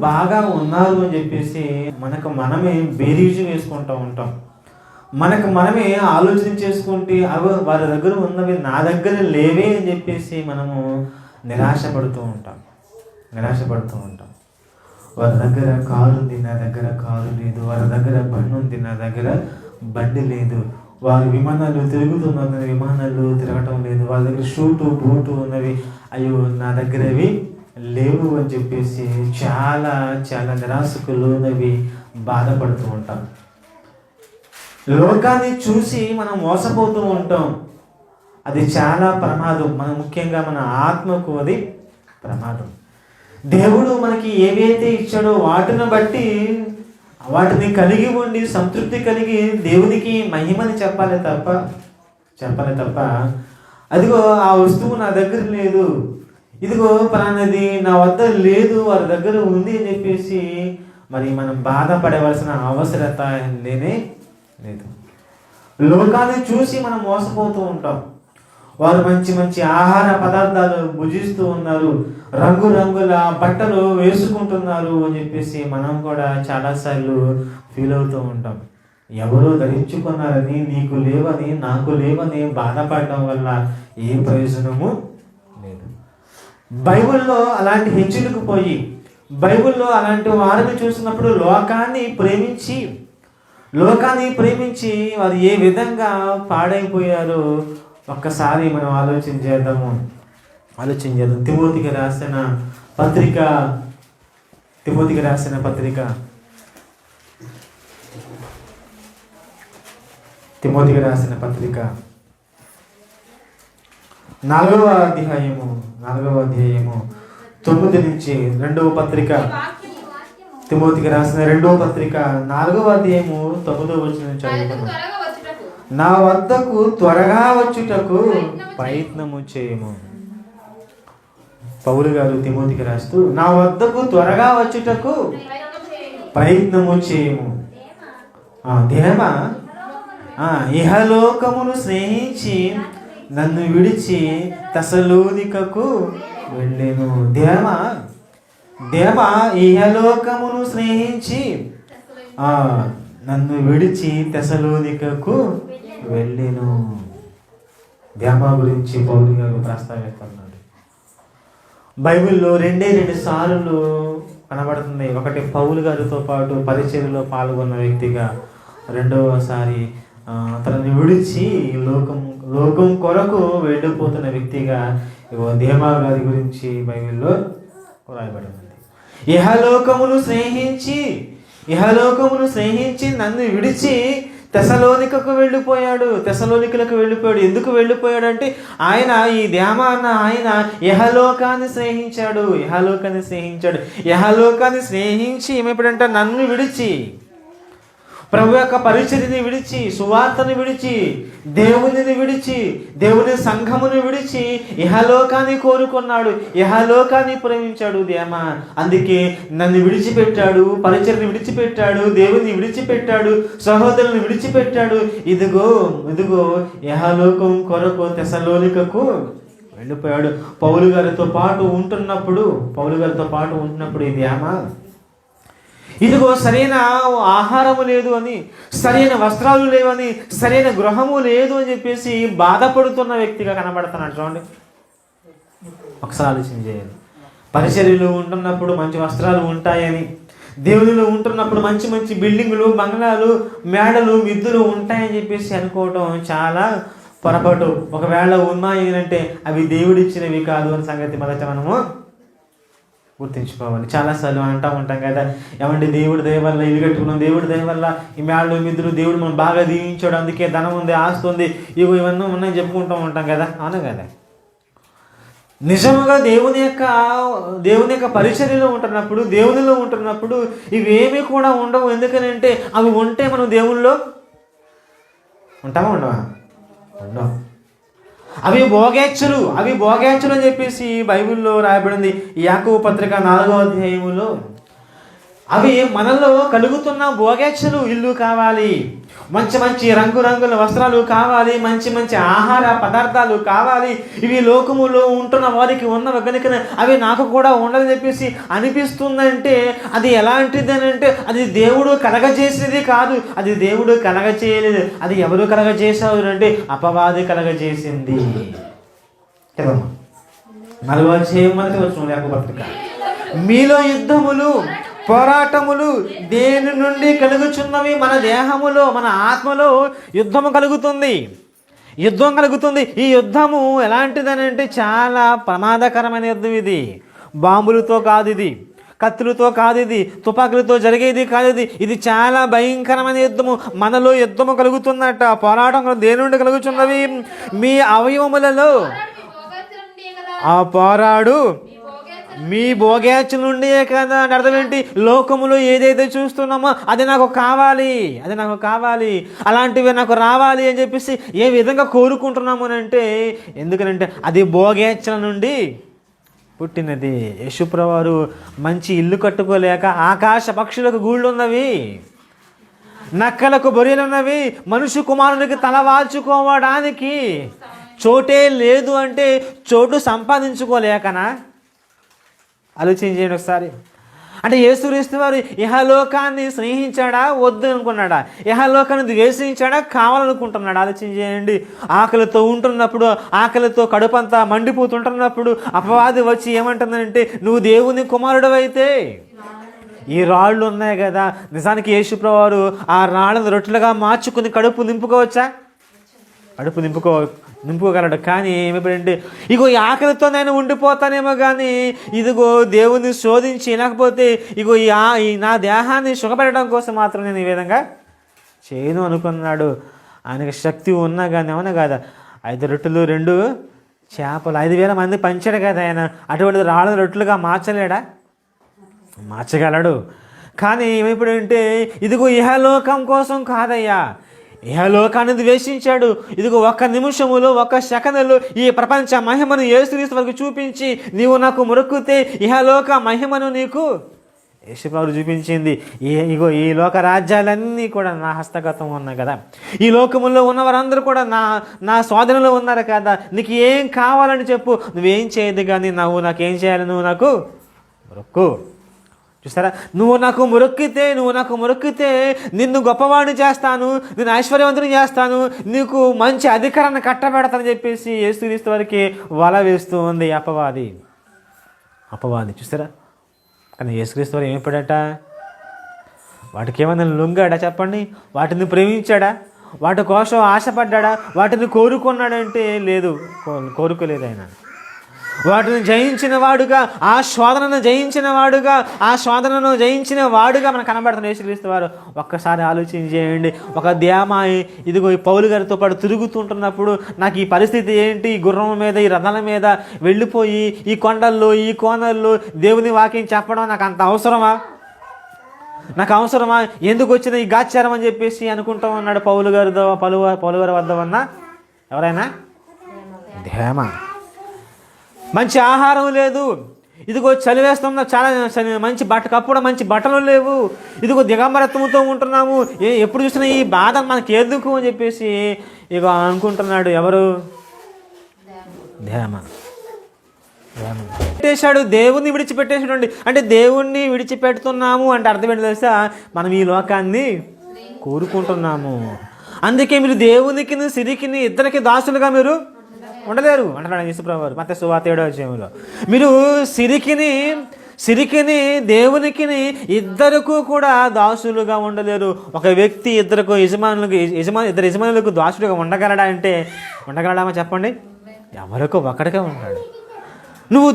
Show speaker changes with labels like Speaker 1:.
Speaker 1: బాగా ఉన్నారు అని చెప్పేసి మనకు మనమే బేరీజు వేసుకుంటూ ఉంటాం. మనకు మనమే ఆలోచన చేసుకుంటే అవి వారి దగ్గర ఉన్నవి నా దగ్గర లేవే అని చెప్పేసి మనము నిరాశపడుతూ ఉంటాం. నిరాశపడుతూ ఉంటాం. వారి దగ్గర కారు ఉంది నా దగ్గర కారు లేదు. వారి దగ్గర బండి ఉంది నా దగ్గర బండి లేదు. వారి విమానాలు తిరుగుతున్న విమానాలు తిరగటం లేదు. వాళ్ళ దగ్గర షూటు బూటు ఉన్నవి అయ్యో నా దగ్గరవి లేవు అని చెప్పేసి చాలా చాలా నిరాశకు లోనవి బాధపడుతూ ఉంటాం. లోకాన్ని చూసి మనం మోసపోతూ ఉంటాం. అది చాలా ప్రమాదం. మన ముఖ్యంగా మన ఆత్మకు అది ప్రమాదం. దేవుడు మనకి ఏవైతే ఇచ్చాడో వాటిని బట్టి వాటిని కలిగి ఉండి సంతృప్తి కలిగి దేవునికి మహిమని చెప్పాలి తప్ప చెప్పాలి తప్ప అదిగో ఆ వస్తువు నా దగ్గర లేదు. ఇదిగో పలానది నా వద్ద లేదు వారి దగ్గర ఉంది అని చెప్పేసి మరి మనం బాధపడవలసిన అవసరత లేనే లేదు. లోకాన్ని చూసి మనం మోసపోతూ ఉంటాం. వారు మంచి మంచి ఆహార పదార్థాలు భుజిస్తూ ఉన్నారు. రంగురంగుల బట్టలు వేసుకుంటున్నారు అని చెప్పేసి మనం కూడా చాలాసార్లు ఫీల్ అవుతూ ఉంటాం. ఎవరో ధరించుకున్నారని నీకు లేవని నాకు లేవని బాధపడడం వల్ల ఏ ప్రయోజనము బైబిల్లో అలాంటి హెచ్చులకు పోయి బైబిల్లో అలాంటి వారిని చూసినప్పుడు లోకాన్ని ప్రేమించి లోకాన్ని ప్రేమించి వారు ఏ విధంగా పాడైపోయారో ఒక్కసారి మనం ఆలోచన చేద్దాము. ఆలోచన చేద్దాం. తిమోతికి రాసిన పత్రిక తిమోతికి రాసిన పత్రిక. తిమోతికి రాసిన పత్రిక. నాలుగవ అధ్యాయము నాలుగవ అధ్యాయము. తొమ్మిది నుంచి రెండవ పత్రిక తిమోతికి రాసిన రెండవ పత్రిక నాలుగవ అధ్యాయము తొమ్మిదవ వచ్చిన నుంచి నా వద్దకు త్వరగా వచ్చుటకు ప్రయత్నము చేయము. పౌరు గారు తిమోతికి రాస్తూ నా వద్దకు త్వరగా వచ్చుటకు
Speaker 2: ప్రయత్నం
Speaker 1: ప్రయత్నము చేయము. ఆ, ఇహలోకమును స్నేహించి నన్ను విడిచి తసలోనికకు వెళ్ళాను. దేవ దేవ ఇహలోకమును స్నేహించి నన్ను విడిచి తెసలోనికకు వెళ్ళాను. దేవ గురించి పౌలు గారు ప్రస్తావిస్తున్నాడు బైబిల్లో రెండే రెండు సార్లు కనబడుతుంది. ఒకటి పౌలు గారితో పాటు పరిచయలో పాల్గొన్న వ్యక్తిగా రెండవసారి తనని విడిచి లోకం లోకం కొరకు వెళ్ళిపోతున్న వ్యక్తిగా ఇగో దేమాగాది గురించి బైబిల్లో రాయబడి ఉంది ఇహలోకమును స్నేహించి ఇహలోకమును స్నేహించి నన్ను విడిచి తెసలోనికకు వెళ్ళిపోయాడు. తెసలోనికలకు వెళ్ళిపోయాడు. ఎందుకు వెళ్ళిపోయాడు అంటే ఆయన ఈ ధ్యామ అన్న ఆయన యహలోకాన్ని స్నేహించాడు. యహలోకాన్ని స్నేహించాడు. యహలోకాన్ని స్నేహించి ఏమైపోయాడంట? నన్ను విడిచి. ప్రభు యొక్క పరిచర్ని విడిచి సువార్తను విడిచి దేవునిని విడిచి దేవుని సంఘమును విడిచి ఇహలోకాన్ని కోరుకున్నాడు ఇహలోకాన్ని ప్రేమించాడు దేమ. అందుకే నన్ను విడిచిపెట్టాడు పరిచర్ని విడిచిపెట్టాడు దేవుని విడిచిపెట్టాడు సహోదరుని విడిచిపెట్టాడు. ఇదిగో ఇదిగో ఇహలోకం కొరకు తెసలోనికకు వెళ్ళిపోయాడు. పౌలు గారితో పాటు ఉంటున్నప్పుడు పౌలు గారితో పాటు ఉంటున్నప్పుడు ఇది ఏమా? ఇదిగో సరైన ఆహారము లేదు అని సరైన వస్త్రాలు లేవని సరైన గృహము లేదు అని చెప్పేసి బాధపడుతున్న వ్యక్తిగా కనబడుతున్నాడు చూడండి. ఒకసారి ఆలోచన చేయాలి పరిచర్యలు ఉంటున్నప్పుడు మంచి వస్త్రాలు ఉంటాయని దేవునిలో ఉంటున్నప్పుడు మంచి మంచి బిల్డింగులు బంగ్లాలు మేడలు మిద్దులు ఉంటాయని చెప్పేసి అనుకోవటం చాలా పొరపాటు. ఒకవేళ ఉన్నాయి అంటే అవి దేవుడిచ్చినవి కాదు అని సంగతి మొదట మనము గుర్తించుకోవాలి. చాలాసార్లు అంటూ ఉంటాం కదా ఏమంటే దేవుడి దయ వల్ల ఇల్లు కట్టుకున్నాం దేవుడి దయ వల్ల ఈ మేళ్ళు మిద్దులు దేవుడు మనం బాగా దీవించాడు అందుకే ధనం ఉంది ఆస్తి ఉంది ఇవి ఇవన్నీ ఉన్నాయని చెప్పుకుంటూ ఉంటాం కదా. అవును కదా. నిజముగా దేవుని యొక్క దేవుని యొక్క పరిచర్యలో ఉంటున్నప్పుడు దేవునిలో ఉంటున్నప్పుడు ఇవేమీ కూడా ఉండవు. ఎందుకనంటే అవి ఉంటే మనం దేవుళ్ళు ఉంటామా ఉండవా? ఉండవు. అవి భోగేచ్చులు అవి భోగేచ్చులు అని చెప్పేసి బైబిల్లో రాయబడింది. ఈ యాకవ పత్రిక నాలుగో అధ్యాయములో అవి మనలో కలుగుతున్న భోగేచ్ఛలు ఇల్లు కావాలి. మంచి మంచి రంగురంగుల వస్త్రాలు కావాలి. మంచి మంచి ఆహార పదార్థాలు కావాలి. ఇవి లోకములో ఉంటున్న వారికి ఉన్నవి కనుక అవి నాకు కూడా ఉండదని చెప్పేసి అనిపిస్తుందంటే అది ఎలాంటిది అని అంటే అది దేవుడు కలగజేసేది కాదు. అది దేవుడు కలగజేయలేదు. అది ఎవరు కలగజేశారు అంటే అపవాది కలగజేసింది. కదమ్మా నలభై చేయమని వచ్చిన పత్రిక మీలో యుద్ధములు పోరాటములు దేని నుండి కలుగుచున్నవి? మన దేహములో మన ఆత్మలో యుద్ధము కలుగుతుంది. యుద్ధం కలుగుతుంది. ఈ యుద్ధము ఎలాంటిదని అంటే చాలా ప్రమాదకరమైన యుద్ధం ఇది. బాంబులతో కాదు ఇది. కత్తులతో కాదు ఇది. తుపాకులతో జరిగేది కాదు ఇది. ఇది చాలా భయంకరమైన యుద్ధము. మనలో యుద్ధము కలుగుతుందట పోరాటం దేని నుండి కలుగుచున్నవి? మీ అవయవములలో. ఆ పోరాడు మీ భోగేచ్చ నుండి కదా అని అర్థం ఏంటి లోకములో ఏదైతే చూస్తున్నామో అది నాకు కావాలి అది నాకు కావాలి అలాంటివి నాకు రావాలి అని చెప్పేసి ఏ విధంగా కోరుకుంటున్నాము అని అంటే ఎందుకనంటే అది భోగేచ్చల నుండి పుట్టినది. యశుప్రవారు మంచి ఇల్లు కట్టుకోలేక ఆకాశ పక్షులకు గూళ్ళు ఉన్నవి నక్కలకు బొరియలున్నవి మనుషు కుమారునికి తల వాల్చుకోవడానికి చోటే లేదు అంటే చోటు సంపాదించుకోలేకనా? ఆలోచించండి ఒకసారి. అంటే యేసుక్రీస్తు వారు ఇహలోకాన్ని స్నేహించాడా? వద్దు అనుకున్నాడా? ఇహలోకాన్ని ద్వేషించాడా? కావాలనుకుంటున్నాడు? ఆలోచించేయండి. ఆకలితో ఉంటున్నప్పుడు ఆకలితో కడుపంతా మండిపోతుంటున్నప్పుడు అపవాది వచ్చి ఏమంటుందంటే నువ్వు దేవుని కుమారుడు అయితే ఈ రాళ్ళు ఉన్నాయి కదా. నిజానికి యేసుప్రవారు ఆ రాళ్ళను రొట్టెలుగా మార్చుకుని కడుపు నింపుకోవచ్చా? అడుపు నింపుకో నింపుకోగలడు. కానీ ఏమిటంటే ఇగో ఈ ఆకలితో నేను ఉండిపోతానేమో కానీ ఇదిగో దేవుని శోధించి లేకపోతే ఇగో ఈ నా దేహాన్ని సుఖపెట్టడం కోసం మాత్రం నేను ఈ విధంగా చేయను అనుకున్నాడు. ఆయనకు శక్తి ఉన్నా కానీ అవునా కదా? ఐదు రొట్టెలు రెండు చేపలు ఐదు వేల మంది పంచాడు కదా ఆయన. అటువంటి రాళ్ళ రొట్టెలుగా మార్చలేడా? మార్చగలడు. కానీ ఏమైపోయిందంటే ఇదిగో ఇహలోకం కోసం కాదయ్యా. ఇహలోకాన్ని ద్వేషించాడు. ఇదిగో ఒక్క నిమిషములో ఒక్క సెకండ్లో ఈ ప్రపంచ మహిమను యేసుక్రీస్తు వరకు చూపించి నీవు నాకు మొరుక్కుతే ఇహలోక మహిమను నీకు యేసుప్రభు చూపించింది. ఈ ఇగో ఈ లోక రాజ్యాలన్నీ కూడా నా హస్తగతం ఉన్నాయి కదా. ఈ లోకములో ఉన్న వారందరూ కూడా నా నా స్వాధీనంలో ఉన్నారు కదా. నీకు ఏం కావాలని చెప్పు. నువ్వేం చేయదు కానీ నువ్వు నాకేం చేయాలి? నువ్వు నాకు మొక్కు చూస్తారా? నువ్వు నాకు మొరొక్కితే నువ్వు నాకు మొరొక్కితే నిన్ను గొప్పవాడిని చేస్తాను నేను ఐశ్వర్యవంతుని చేస్తాను నీకు మంచి అధికారాన్ని కట్టబెడతానని చెప్పేసి యేసుక్రీస్తు వారికి వల వేస్తూ ఉంది అపవాది. అపవాది చూస్తారా? కానీ యేసుక్రీస్తు వారు ఏమైపోయాడట? వాటికి ఏమైనా లొంగాడా చెప్పండి? వాటిని ప్రేమించాడా? వాటి కోసం ఆశపడ్డా వాటిని కోరుకున్నాడంటే లేదు కోరుకోలేదు ఆయన. వాటిని జయించిన వాడుగా ఆ శోధనను జయించిన వాడుగా ఆ శోధనను జయించిన వాడుగా మనకు కనబడుతున్న యేసుక్రీస్తు వారు ఒక్కసారి ఆలోచన చేయండి. ఒక దేమాయి ఇదిగో ఈ పౌలు గారితో పాటు తిరుగుతుంటున్నప్పుడు నాకు ఈ పరిస్థితి ఏంటి? ఈ గుర్రం మీద ఈ రథాల మీద వెళ్ళిపోయి ఈ కొండల్లో ఈ కోనల్లో దేవుని వాక్యం చెప్పడం నాకు అంత అవసరమా? నాకు అవసరమా? ఎందుకు వచ్చిన ఈ గాచారం అని చెప్పేసి అనుకుంటా ఉన్నాడు పౌలు గారితో పలువ పౌలు గారి వద్ద ఉన్న? ఎవరైనా? ధేమ మంచి ఆహారం లేదు. ఇదిగో చలివేస్తున్న చాలా మంచి బట్ట కప్పుడు మంచి బట్టలు లేవు. ఇదిగో దిగంబరత్వంతో ఉంటున్నాము. ఏ ఎప్పుడు చూసినా ఈ బాధ మనకి ఎందుకు అని చెప్పేసి ఇక అనుకుంటున్నాడు ఎవరు? ధ్యామ. పెట్టేశాడు దేవుణ్ణి విడిచిపెట్టేసాడు అంటే దేవుణ్ణి విడిచిపెడుతున్నాము అంటే అర్థం ఏంటి తెలుసా? మనం ఈ లోకాన్ని కోరుకుంటున్నాము. అందుకే మీరు దేవునికి సిరికిని ఇద్దరికి దాసులుగా మీరు ఉండలేరు. అంటున్నాడు యేసుప్రభు వారు మత సువాత ఏడో అధ్యాయంలో. మీరు సిరికిని సిరికిని దేవునికిని ఇద్దరుకు కూడా దాసులుగా ఉండలేరు. ఒక వ్యక్తి ఇద్దరికి యజమానులకు యజమాని ఇద్దరు యజమానులకు దాసులుగా ఉండగలడా అంటే ఉండగలడామా చెప్పండి? ఎవరికో ఒకటిగా ఉంటాడు. నువ్వు